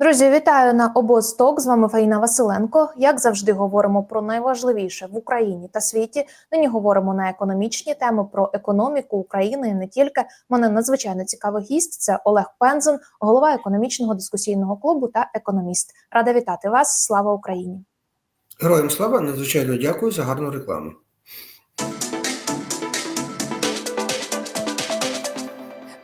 Друзі, вітаю на обосток. З вами Фаїна Василенко. Як завжди, говоримо про найважливіше в Україні та світі. Нині говоримо на економічні теми про економіку України і не тільки. Мене надзвичайно цікавий гість. Це Олег Пензен, голова економічного дискусійного клубу та економіст. Рада вітати вас. Слава Україні! Героям слава, надзвичайно дякую за гарну рекламу.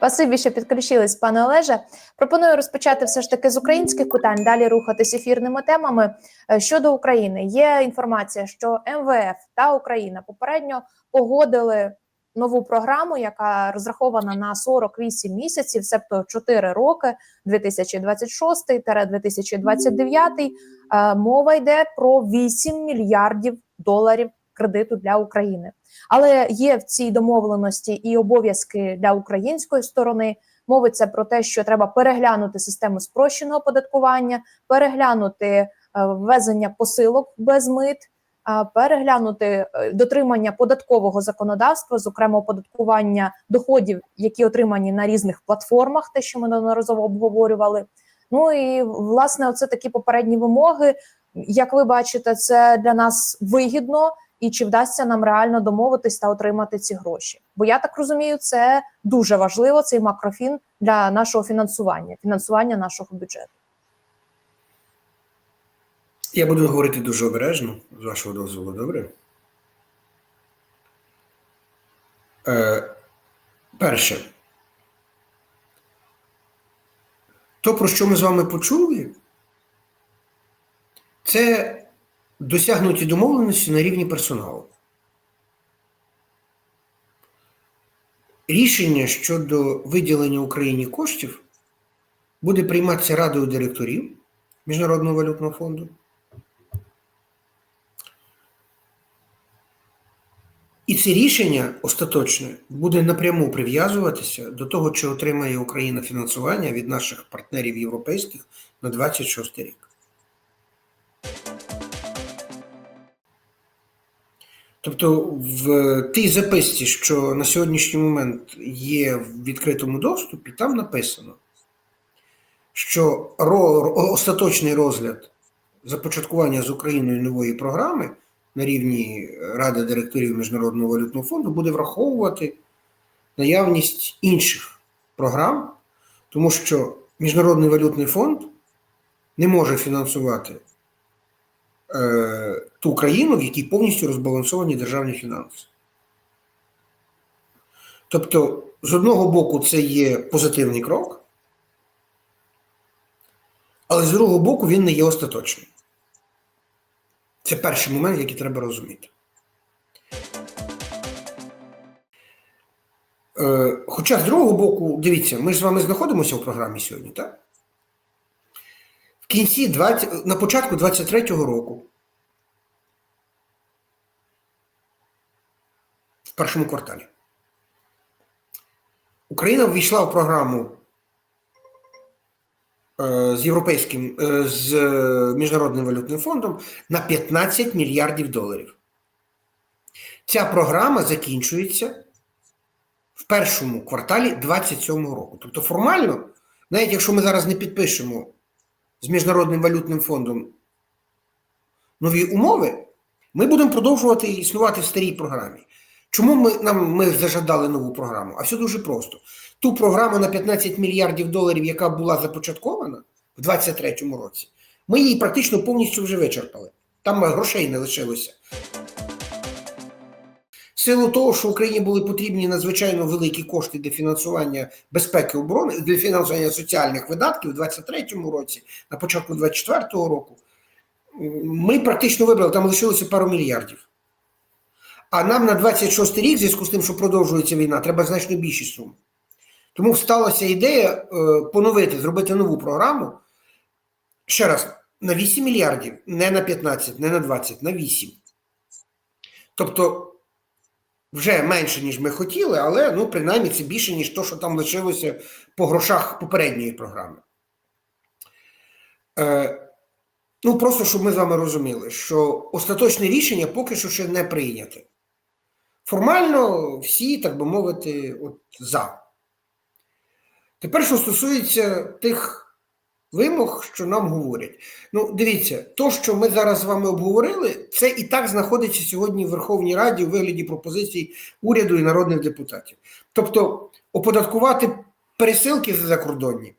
Спасибі, що підключились, пане Олеже. Пропоную розпочати все ж таки з українських питань. Далі рухатись ефірними темами Е, щодо України. Є інформація, що МВФ та Україна попередньо погодили нову програму, яка розрахована на 48 місяців, себто 4 роки, 2026-2029. Е, Мова йде про 8 мільярдів доларів кредиту для України. Але є в цій домовленості і обов'язки для української сторони. Мовиться про те, що треба переглянути систему спрощеного податкування, переглянути е, ввезення посилок без мит, переглянути е, дотримання податкового законодавства, зокрема оподаткування доходів, які отримані на різних платформах, те, що ми неодноразово обговорювали. Ну і власне, оце такі попередні вимоги. Як ви бачите, це для нас вигідно і чи вдасться нам реально домовитись та отримати ці гроші? Бо я так розумію, це дуже важливо. Цей макрофін для нашого фінансування, фінансування нашого бюджету. Я буду говорити дуже обережно, з вашого дозволу, добре? Е, перше. То, про що ми з вами почули, це досягнуті домовленості на рівні персоналу. Рішення щодо виділення Україні коштів буде прийматися Радою директорів Міжнародного валютного фонду. І це рішення остаточне буде напряму прив'язуватися до того, чи отримає Україна фінансування від наших партнерів європейських на 26 рік. Тобто в тій записці, що на сьогоднішній момент є в відкритому доступі, там написано, що остаточний розгляд започаткування з Україною нової програми на рівні Ради директорів Міжнародного валютного фонду буде враховувати наявність інших програм, тому що Міжнародний валютний фонд не може фінансувати е, ту країну, в якій повністю розбалансовані державні фінанси. Тобто, з одного боку, це є позитивний крок, але з другого боку, він не є остаточним. Це перший момент, який треба розуміти. Е, Хоча з другого боку, дивіться, ми ж з вами знаходимося в програмі сьогодні, так? Кінці 20, на початку 23-го року, в першому кварталі, Україна ввійшла в програму е, з Європейським, е, з Міжнародним валютним фондом на 15 мільярдів доларів. Ця програма закінчується в першому кварталі 27 року. Тобто, формально, навіть якщо ми зараз не підпишемо з Міжнародним валютним фондом нові умови, ми будемо продовжувати існувати в старій програмі. Чому ми нам ми зажадали нову програму? А все дуже просто. Ту програму на 15 мільярдів доларів, яка була започаткована в 2023 році, ми її практично повністю вже вичерпали. Там грошей не лишилося. Силу того, що Україні були потрібні надзвичайно великі кошти для фінансування безпеки оборони, для фінансування соціальних видатків у 2023 році, на початку 2024 року, ми практично вибрали, там лишилося пару мільярдів. А нам на 26 рік, в зв'язку з тим, що продовжується війна, треба значно більші суми. Тому сталася ідея е, поновити, зробити нову програму. Ще раз, на 8 мільярдів, не на 15, не на 20, на 8. Тобто вже менше, ніж ми хотіли, але ну, принаймні це більше, ніж то, що там лишилося по грошах попередньої програми. Е, ну, просто щоб ми з вами розуміли, що остаточне рішення поки що ще не прийняте. Формально всі, так би мовити, от, за. Тепер, що стосується тих вимог, що нам говорять. Ну, дивіться, то, що ми зараз з вами обговорили, це і так знаходиться сьогодні в Верховній Раді у вигляді пропозицій уряду і народних депутатів. Тобто, оподаткувати пересилки закордонні.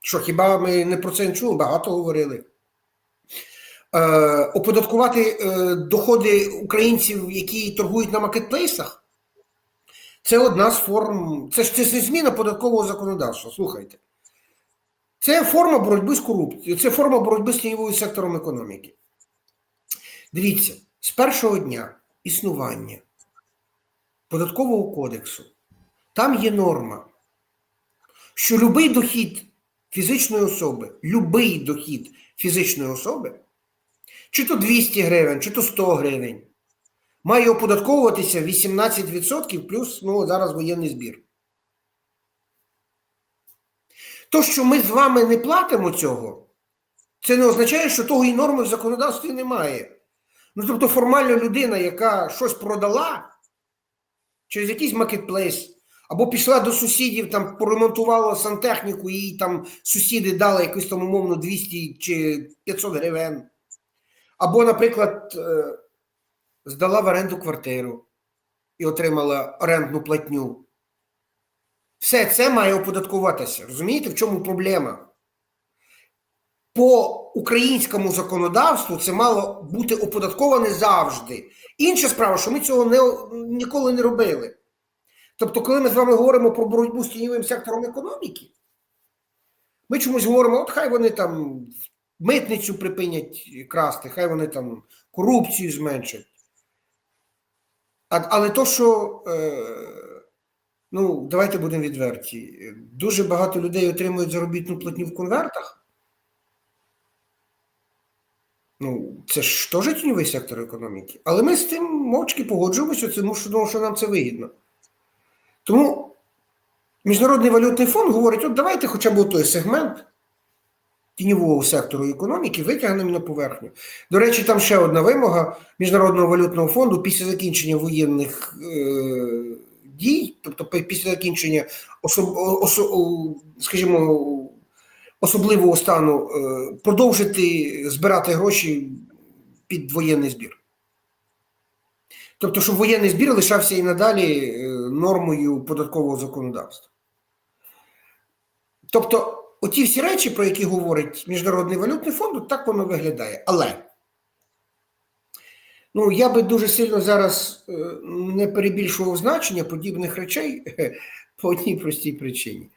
Що хіба ми не про це не чули? Багато говорили. Е, оподаткувати е, доходи українців, які торгують на маркетплейсах. Це одна з форм. Це ж це зміна податкового законодавства. Слухайте. Це форма боротьби з корупцією, це форма боротьби з тіньовим сектором економіки. Дивіться, з першого дня існування податкового кодексу там є норма, що будь-який дохід фізичної особи, будь-який дохід фізичної особи, чи то 200 гривень, чи то 100 гривень, має оподатковуватися 18% плюс ну, зараз воєнний збір. То, що ми з вами не платимо цього, це не означає, що того і норми в законодавстві немає. Ну, тобто, формально людина, яка щось продала через якийсь маркетплейс, або пішла до сусідів, там поремонтувала сантехніку, їй там сусіди дали якусь там умовно 200 чи 500 гривень. Або, наприклад, е, здала в оренду квартиру і отримала орендну платню. Все це має оподаткуватися. Розумієте, в чому проблема? По українському законодавству це мало бути оподатковане завжди. Інша справа, що ми цього не, ніколи не робили. Тобто, коли ми з вами говоримо про боротьбу з тіньовим сектором економіки, ми чомусь говоримо, от хай вони там митницю припинять красти, хай вони там корупцію зменшать. А, але то, що. Е, Ну, давайте будемо відверті. Дуже багато людей отримують заробітну платню в конвертах. Ну, це ж теж тіньовий сектор економіки. Але ми з тим мовчки погоджуємося, тому що, нам це вигідно. Тому Міжнародний валютний фонд говорить: от давайте хоча б той сегмент тіньового сектору економіки витягнемо на поверхню. До речі, там ще одна вимога Міжнародного валютного фонду після закінчення воєнних. Е- дій, тобто після закінчення особ, осо, скажімо, особливого стану, продовжити збирати гроші під воєнний збір. Тобто, щоб воєнний збір лишався і надалі нормою податкового законодавства. Тобто, оті всі речі, про які говорить Міжнародний валютний фонд, так воно виглядає. Але. Ну, я би дуже сильно зараз не перебільшував значення подібних речей по одній простій причині.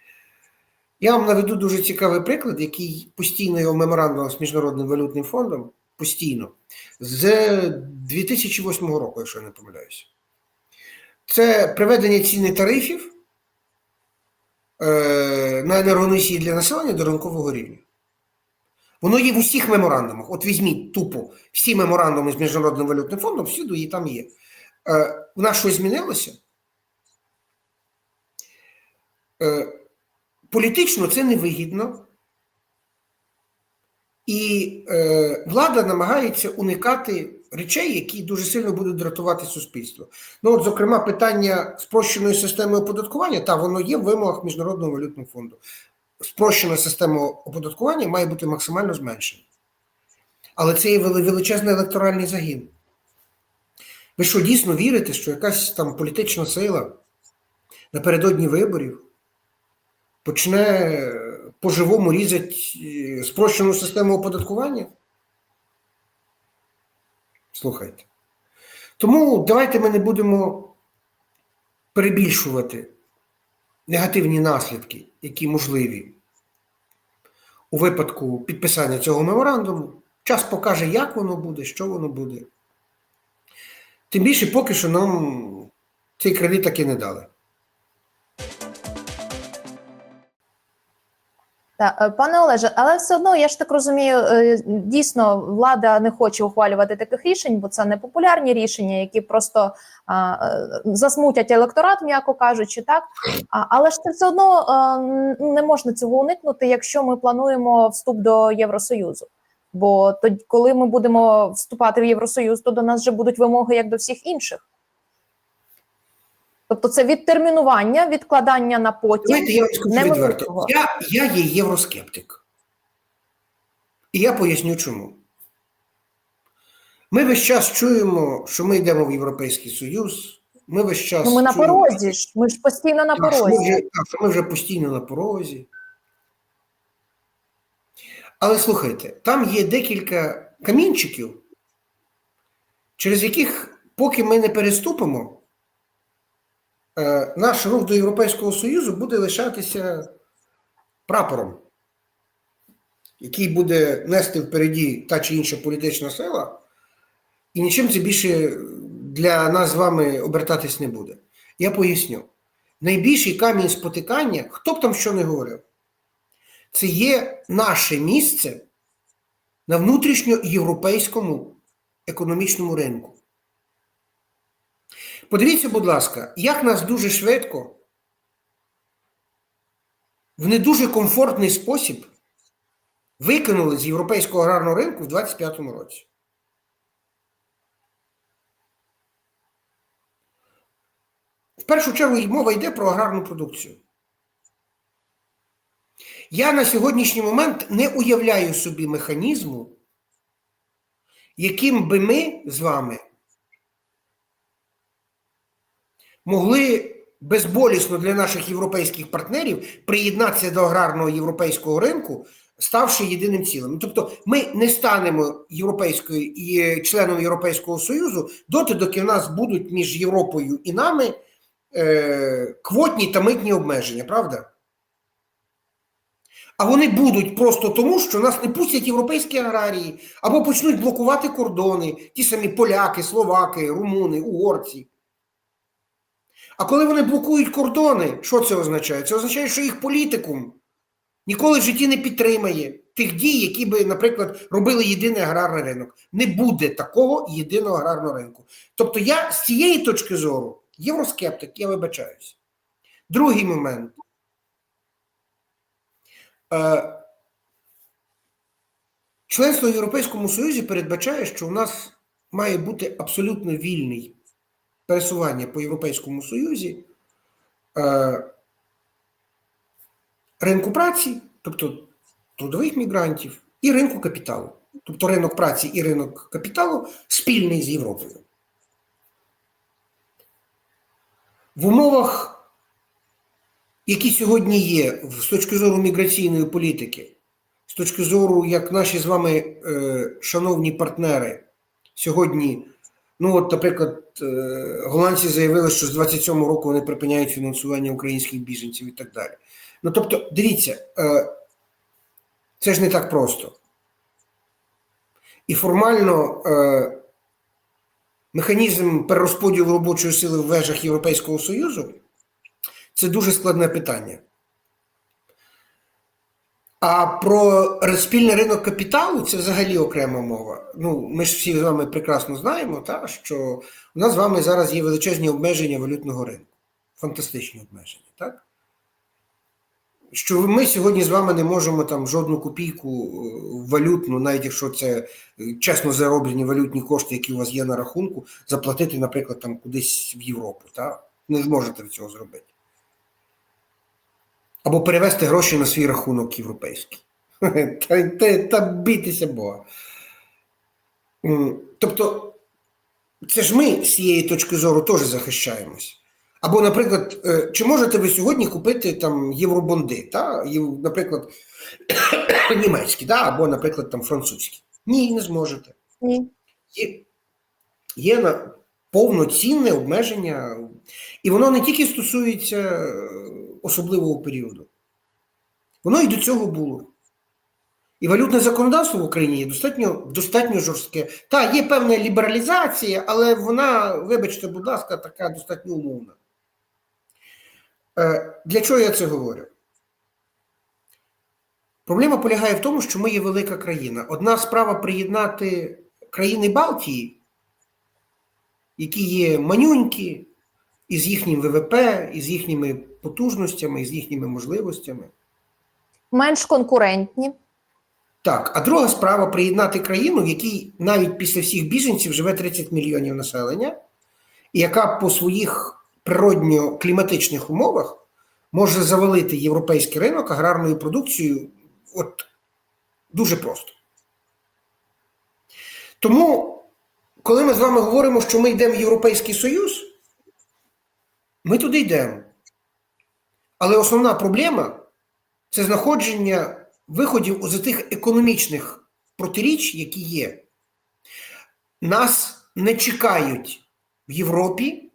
Я вам наведу дуже цікавий приклад, який постійно його меморандум з Міжнародним валютним фондом постійно з 2008 року, якщо я не помиляюся. Це приведення ціни тарифів на енергоносії для населення до ринкового рівня. Воно є в усіх меморандумах. От візьміть тупо всі меморандуми з Міжнародним валютним фондом, всюди її там є. Е, в нас щось змінилося? Е, політично це невигідно. І е, влада намагається уникати речей, які дуже сильно будуть дратувати суспільство. Ну, от, зокрема, питання спрощеної системи оподаткування, та воно є в вимогах Міжнародного валютного фонду спрощена система оподаткування має бути максимально зменшена. Але це є величезний електоральний загін. Ви що дійсно вірите, що якась там політична сила напередодні виборів почне по-живому різати спрощену систему оподаткування? Слухайте. Тому давайте ми не будемо перебільшувати негативні наслідки, які можливі у випадку підписання цього меморандуму. Час покаже, як воно буде, що воно буде. Тим більше, поки що нам цей кредит таки не дали. Так, е, пане Олеже, але все одно я ж так розумію, е, дійсно влада не хоче ухвалювати таких рішень, бо це не популярні рішення, які просто а, е, засмутять електорат, м'яко кажучи, так а, але ж це все одно а, не можна цього уникнути, якщо ми плануємо вступ до Євросоюзу. Бо тоді, коли ми будемо вступати в Євросоюз, то до нас вже будуть вимоги як до всіх інших. Тобто це відтермінування, відкладання на потім. Знаєте, я вам скажу не відверто. Я, я є євроскептик. І я поясню чому. Ми весь час чуємо, що ми йдемо в Європейський Союз. Ми весь час Ну ми на чуємо, порозі ж. Ми ж постійно на Так, що ми, порозі. вже, так, що ми вже постійно на порозі. Але слухайте, там є декілька камінчиків, через яких, поки ми не переступимо, наш рух до Європейського Союзу буде лишатися прапором, який буде нести впереді та чи інша політична сила, і нічим це більше для нас з вами обертатись не буде. Я поясню найбільший камінь спотикання, хто б там що не говорив, це є наше місце на внутрішньоєвропейському економічному ринку. Подивіться, будь ласка, як нас дуже швидко, в не дуже комфортний спосіб викинули з європейського аграрного ринку в 2025 році. В першу чергу мова йде про аграрну продукцію. Я на сьогоднішній момент не уявляю собі механізму, яким би ми з вами могли безболісно для наших європейських партнерів приєднатися до аграрного європейського ринку, ставши єдиним цілим. Тобто ми не станемо європейською і членом Європейського Союзу доти, доки в нас будуть між Європою і нами е, квотні та митні обмеження, правда? А вони будуть просто тому, що нас не пустять європейські аграрії або почнуть блокувати кордони, ті самі поляки, словаки, румуни, угорці. А коли вони блокують кордони, що це означає? Це означає, що їх політикум ніколи в житті не підтримає тих дій, які би, наприклад, робили єдиний аграрний ринок. Не буде такого єдиного аграрного ринку. Тобто я з цієї точки зору євроскептик, я вибачаюся. Другий момент. Е, Членство в Європейському Союзі передбачає, що у нас має бути абсолютно вільний пересування по Європейському Союзі е, ринку праці, тобто трудових мігрантів, і ринку капіталу. Тобто ринок праці і ринок капіталу спільний з Європою. В умовах, які сьогодні є з точки зору міграційної політики, з точки зору, як наші з вами е, шановні партнери сьогодні, ну от, наприклад, е, голландці заявили, що з 27-го року вони припиняють фінансування українських біженців і так далі. Ну тобто, дивіться, е, це ж не так просто. І формально е, механізм перерозподілу робочої сили в межах Європейського Союзу це дуже складне питання. А про спільний ринок капіталу це взагалі окрема мова. Ну, ми ж всі з вами прекрасно знаємо, та, що у нас з вами зараз є величезні обмеження валютного ринку. Фантастичні обмеження, так? Що ми сьогодні з вами не можемо там жодну копійку е, валютну, навіть якщо це е, чесно зароблені валютні кошти, які у вас є на рахунку, заплатити, наприклад, там кудись в Європу. Та? Не зможете цього зробити. Або перевести гроші на свій рахунок європейський. Та, та, та бійтеся Бога. Тобто, це ж ми з цієї точки зору теж захищаємось. Або, наприклад, е, чи можете ви сьогодні купити там євробонди, та? Наприклад, німецькі, та? або, наприклад, там французькі? Ні, не зможете. Ні. Є, є на повноцінне обмеження, і воно не тільки стосується е, особливого періоду. Воно і до цього було. І валютне законодавство в Україні є достатньо, достатньо жорстке. Так, є певна лібералізація, але вона, вибачте, будь ласка, така достатньо умовна. Е, Для чого я це говорю? Проблема полягає в тому, що ми є велика країна. Одна справа приєднати країни Балтії, які є манюнькі, із їхнім ВВП, із їхніми потужностями, із їхніми можливостями. Менш конкурентні. Так, а друга справа приєднати країну, в якій навіть після всіх біженців живе 30 мільйонів населення, і яка по своїх природньо-кліматичних умовах може завалити європейський ринок аграрною продукцією от дуже просто. Тому, коли ми з вами говоримо, що ми йдемо в Європейський Союз, ми туди йдемо. Але основна проблема це знаходження виходів з тих економічних протиріч, які є. Нас не чекають в Європі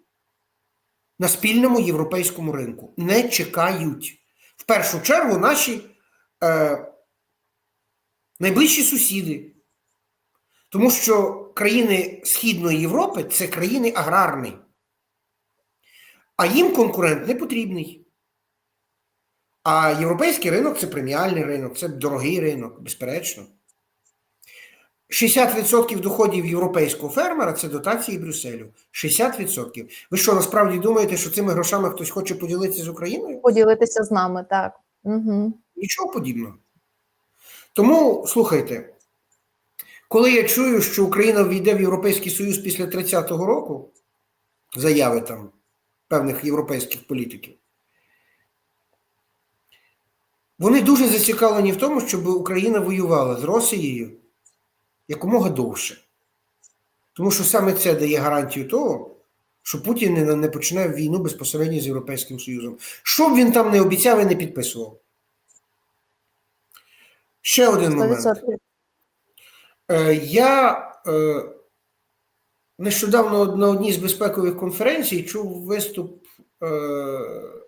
на спільному європейському ринку. Не чекають. В першу чергу наші е, найближчі сусіди. Тому що країни Східної Європи це країни аграрні. А їм конкурент не потрібний. А європейський ринок це преміальний ринок, це дорогий ринок, безперечно. 60% доходів європейського фермера це дотації Брюсселю. 60%. Ви що, насправді думаєте, що цими грошами хтось хоче поділитися з Україною? Поділитися з нами, так. Угу. Нічого подібного. Тому слухайте, коли я чую, що Україна війде в Європейський Союз після 30-го року, заяви там певних європейських політиків, вони дуже зацікавлені в тому, щоб Україна воювала з Росією якомога довше. Тому що саме це дає гарантію того, що Путін не, не почне війну безпосередньо з Європейським Союзом. Що б він там не обіцяв і не підписував. Ще один момент. Е, Я е, нещодавно на одній з безпекових конференцій чув виступ е,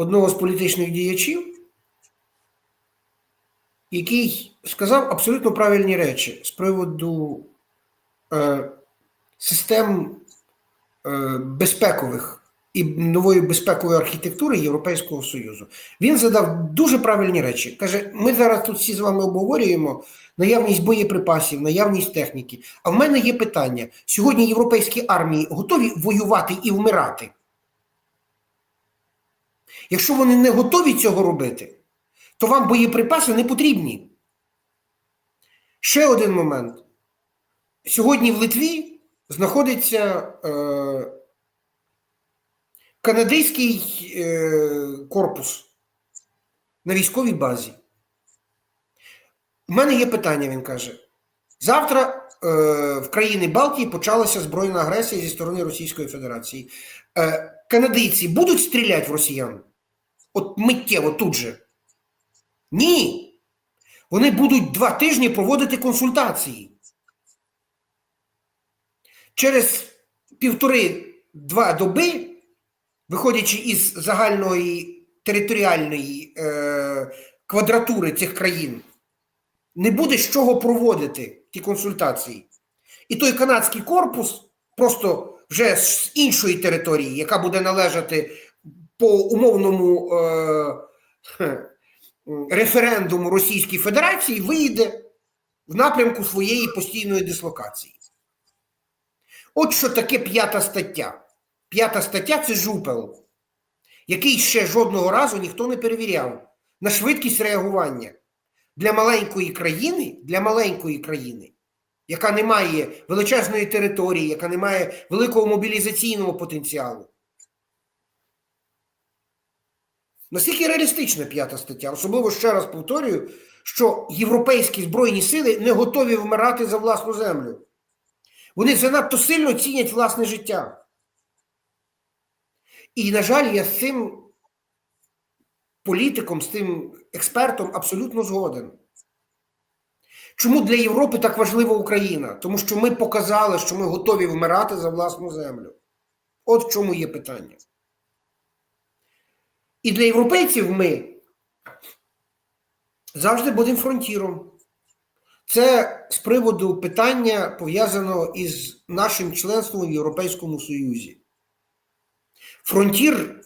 одного з політичних діячів, який сказав абсолютно правильні речі з приводу е, систем е, безпекових і нової безпекової архітектури Європейського Союзу. Він задав дуже правильні речі. Каже: ми зараз тут всі з вами обговорюємо наявність боєприпасів, наявність техніки. А в мене є питання: сьогодні європейські армії готові воювати і вмирати? Якщо вони не готові цього робити, то вам боєприпаси не потрібні. Ще один момент. Сьогодні в Литві знаходиться е, канадський е, корпус на військовій базі. У мене є питання, він каже. Завтра е, в країни Балтії почалася збройна агресія зі сторони Російської Федерації. Е, канадійці будуть стріляти в росіян? От миттєво тут же. Ні. Вони будуть два тижні проводити консультації. Через півтори-два доби, виходячи із загальної територіальної е, квадратури цих країн, не буде з чого проводити ті консультації. І той канадський корпус просто вже з іншої території, яка буде належати по умовному е, референдуму Російської Федерації, вийде в напрямку своєї постійної дислокації. От що таке п'ята стаття. П'ята стаття це жупел, який ще жодного разу ніхто не перевіряв на швидкість реагування для маленької країни, для маленької країни, яка не має величезної території, яка не має великого мобілізаційного потенціалу. Наскільки реалістична п'ята стаття? Особливо ще раз повторюю, що європейські збройні сили не готові вмирати за власну землю. Вони занадто сильно цінять власне життя. І, на жаль, я з цим політиком, з тим експертом абсолютно згоден. Чому для Європи так важлива Україна? Тому що ми показали, що ми готові вмирати за власну землю. От в чому є питання. І для європейців ми завжди будемо фронтіром. Це з приводу питання пов'язаного із нашим членством в Європейському Союзі. Фронтір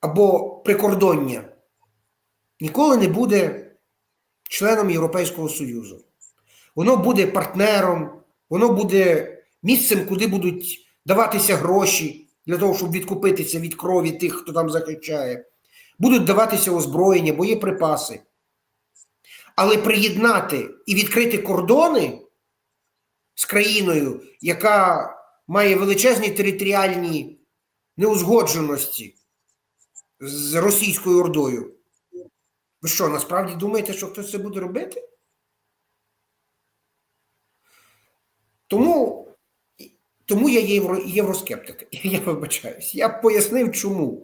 або прикордоння ніколи не буде членом Європейського Союзу. Воно буде партнером, воно буде місцем, куди будуть даватися гроші для того, щоб відкупитися від крові тих, хто там захищає. Будуть даватися озброєння, боєприпаси. Але приєднати і відкрити кордони з країною, яка має величезні територіальні неузгодженості з Російською Ордою. Ви що, насправді думаєте, що хтось це буде робити? Тому, тому я євро, євроскептик. Я вибачаюсь. Я пояснив, чому.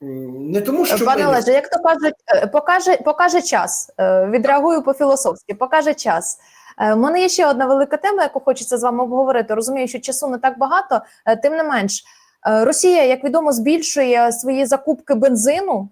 Не тому, що Пане Олеже, як то кажуть, е, покаже, покаже час. Е, Відреагую по-філософськи, покаже час. Е, У мене є ще одна велика тема, яку хочеться з вами обговорити. Розумію, що часу не так багато, е, тим не менш, е, Росія, як відомо, збільшує свої закупки бензину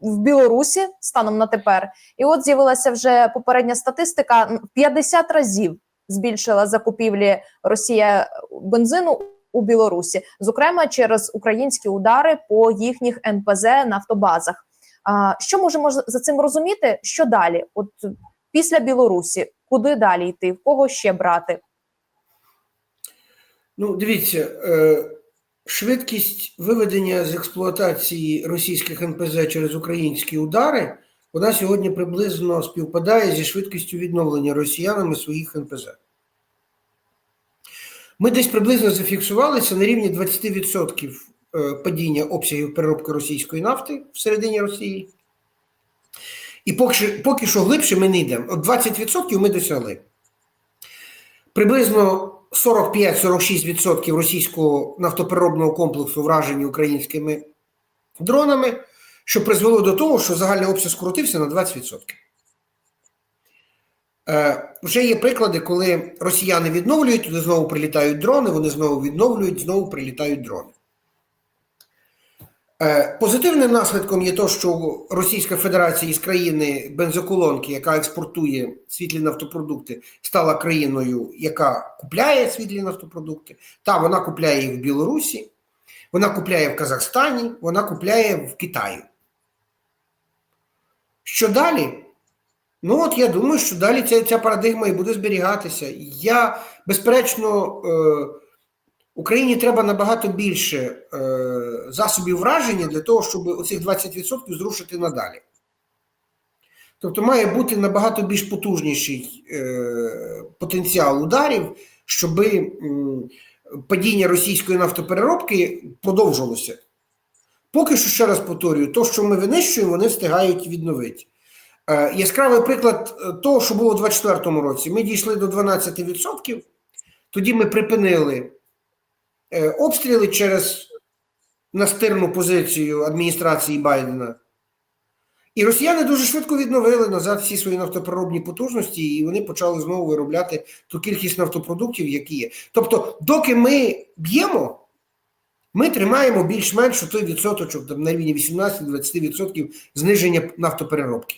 в Білорусі станом на тепер. І от з'явилася вже попередня статистика: м, 50 разів збільшила закупівлі Росія бензину у Білорусі, зокрема через українські удари по їхніх НПЗ нафтобазах. А що можемо за цим розуміти? Що далі? От після Білорусі, куди далі йти? В кого ще брати? Ну, дивіться, е, швидкість виведення з експлуатації російських НПЗ через українські удари, вона сьогодні приблизно співпадає зі швидкістю відновлення росіянами своїх НПЗ. Ми десь приблизно зафіксувалися на рівні 20% е, падіння обсягів переробки російської нафти всередині Росії. І поки, поки що глибше ми не йдемо. От 20% ми досягли. Приблизно 45-46% російського нафтопереробного комплексу вражені українськими дронами, що призвело до того, що загальний обсяг скоротився на 20%. Е, вже є приклади, коли росіяни відновлюють, туди знову прилітають дрони, вони знову відновлюють, знову прилітають дрони. Е, позитивним наслідком є те, що Російська Федерація із країни бензоколонки, яка експортує світлі нафтопродукти, стала країною, яка купляє світлі нафтопродукти. Та вона купляє їх в Білорусі, вона купляє в Казахстані, вона купляє в Китаї. Що далі? Ну, от я думаю, що далі ця, ця парадигма і буде зберігатися. Я, безперечно, е, Україні треба набагато більше е, засобів враження для того, щоб оцих 20% зрушити надалі. Тобто має бути набагато більш потужніший е, потенціал ударів, щоб м, падіння російської нафтопереробки продовжилося. Поки що, ще раз повторюю, то, що ми винищуємо, вони встигають відновити. Е, яскравий приклад е, того, що було у 2024 році. Ми дійшли до 12%, тоді ми припинили е, обстріли через настирну позицію адміністрації Байдена. І росіяни дуже швидко відновили назад всі свої нафтопереробні потужності, і вони почали знову виробляти ту кількість нафтопродуктів, які є. Тобто, доки ми б'ємо, ми тримаємо більш-менш той відсоточок там, на рівні 18-20% зниження нафтопереробки.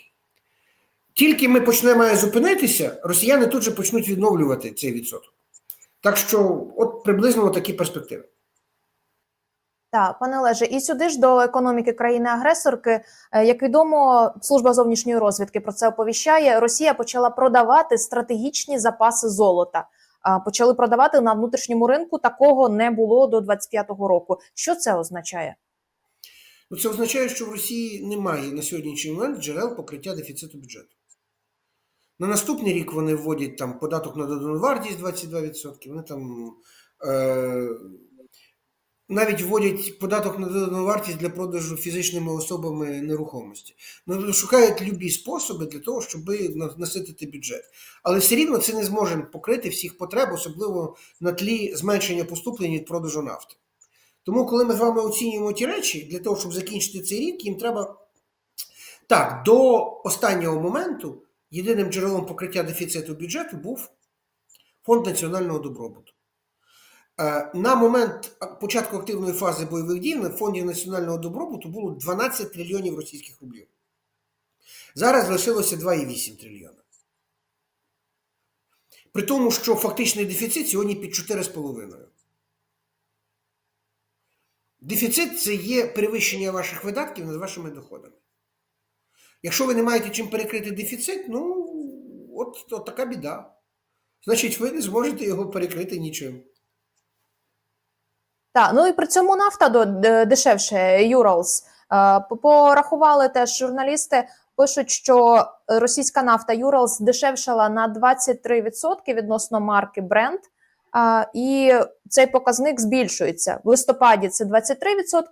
Тільки ми почнемо зупинитися, росіяни тут же почнуть відновлювати цей відсоток. Так що, от приблизно такі перспективи. Так, пане Олеже, і сюди ж до економіки країни-агресорки, е, як відомо, служба зовнішньої розвідки про це оповіщає. Росія почала продавати стратегічні запаси золота. Почали продавати на внутрішньому ринку. Такого не було до 25-го року. Що це означає? Ну, це означає, що в Росії немає на сьогоднішній момент джерел покриття дефіциту бюджету. На наступний рік вони вводять там податок на додану вартість 22%. Вони там е, навіть вводять податок на додану вартість для продажу фізичними особами нерухомості. Ну, шукають любі способи для того, щоб наситити бюджет. Але все рівно це не зможе покрити всіх потреб, особливо на тлі зменшення поступлень від продажу нафти. Тому, коли ми з вами оцінюємо ті речі, для того, щоб закінчити цей рік, їм треба так, до останнього моменту єдиним джерелом покриття дефіциту бюджету був Фонд національного добробуту. Е, На момент початку активної фази бойових дій на фонді національного добробуту було 12 трильйонів російських рублів. Зараз лишилося 2,8 трильйона. При тому, що фактичний дефіцит сьогодні під 4,5. Дефіцит це є перевищення ваших видатків над вашими доходами. Якщо ви не маєте чим перекрити дефіцит, ну от, от така біда. Значить, ви не зможете його перекрити нічим. Так, ну і при цьому нафта до дешевше Юралс. Е, Порахували теж журналісти. Пишуть, що російська нафта Юралс дешевшала на 23% відносно марки Brent, і цей показник збільшується. В листопаді це 23%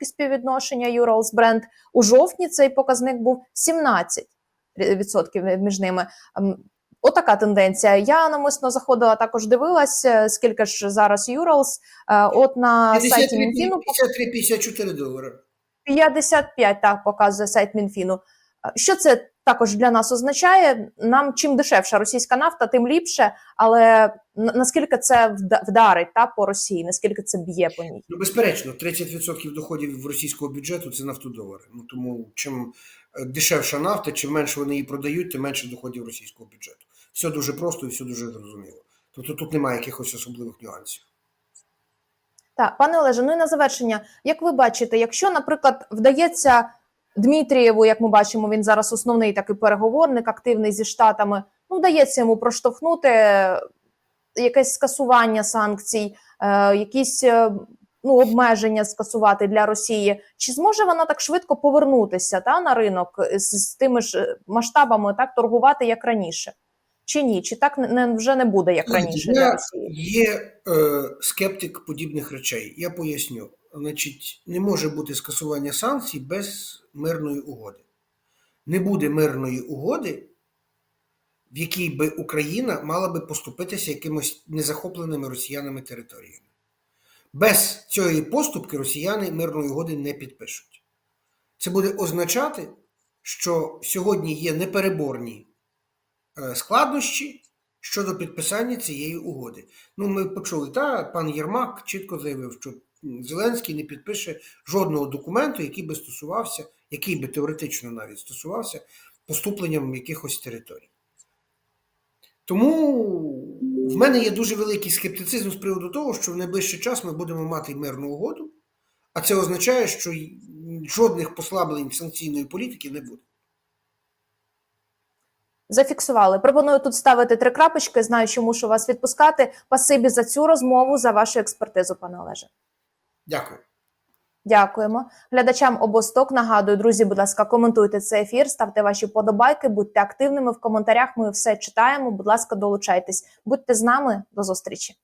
співвідношення Юралс Brent, У жовтні цей показник був 17% між ними. Отака тенденція. Я намисно заходила, також дивилась, е, скільки ж зараз Юралс. Е, От на сайті Мінфіну 53-54 долари. 55 так показує сайт Мінфіну. Е, Що це також для нас означає? Нам чим дешевша російська нафта, тим ліпше. Але наскільки це вда- вдарить та по Росії? Наскільки це б'є по ній? Ну, безперечно, 30% доходів в російського бюджету це нафтодолари. Ну тому чим дешевша нафта, чим менше вони її продають, тим менше доходів російського бюджету. Все дуже просто і все дуже зрозуміло. Тобто тут немає якихось особливих нюансів. Так, пане Олеже, ну і на завершення, як ви бачите, якщо, наприклад, вдається Дмитрієву, як ми бачимо, він зараз основний такий переговорник, активний зі штатами, ну вдається йому проштовхнути якесь скасування санкцій, е, якісь е, ну, обмеження скасувати для Росії. Чи зможе вона так швидко повернутися та, на ринок з, з тими ж е, масштабами, так торгувати як раніше? Чи ні? Чи так не, вже не буде як раніше для Я Росії? є е, скептик подібних речей. Я поясню. Значить, не може бути скасування санкцій без мирної угоди. Не буде мирної угоди, в якій би Україна мала би поступитися якимось незахопленими росіянами територіями. Без цієї поступки росіяни мирної угоди не підпишуть. Це буде означати, що сьогодні є непереборні складнощі щодо підписання цієї угоди. Ну, ми почули, та пан Єрмак чітко заявив, що Зеленський не підпише жодного документу, який би стосувався, який би теоретично навіть стосувався поступленням якихось територій. Тому в мене є дуже великий скептицизм з приводу того, що в найближчий час ми будемо мати мирну угоду, а це означає, що жодних послаблень санкційної політики не буде. Зафіксували. Пропоную тут ставити три крапочки. Знаю, що мушу вас відпускати. Пасибі за цю розмову, за вашу експертизу, пане Олеже. Дякую. Дякуємо. Глядачам обосток нагадую, друзі, будь ласка, коментуйте цей ефір, ставте ваші подобайки, будьте активними в коментарях. Ми все читаємо. Будь ласка, долучайтесь. Будьте з нами. До зустрічі.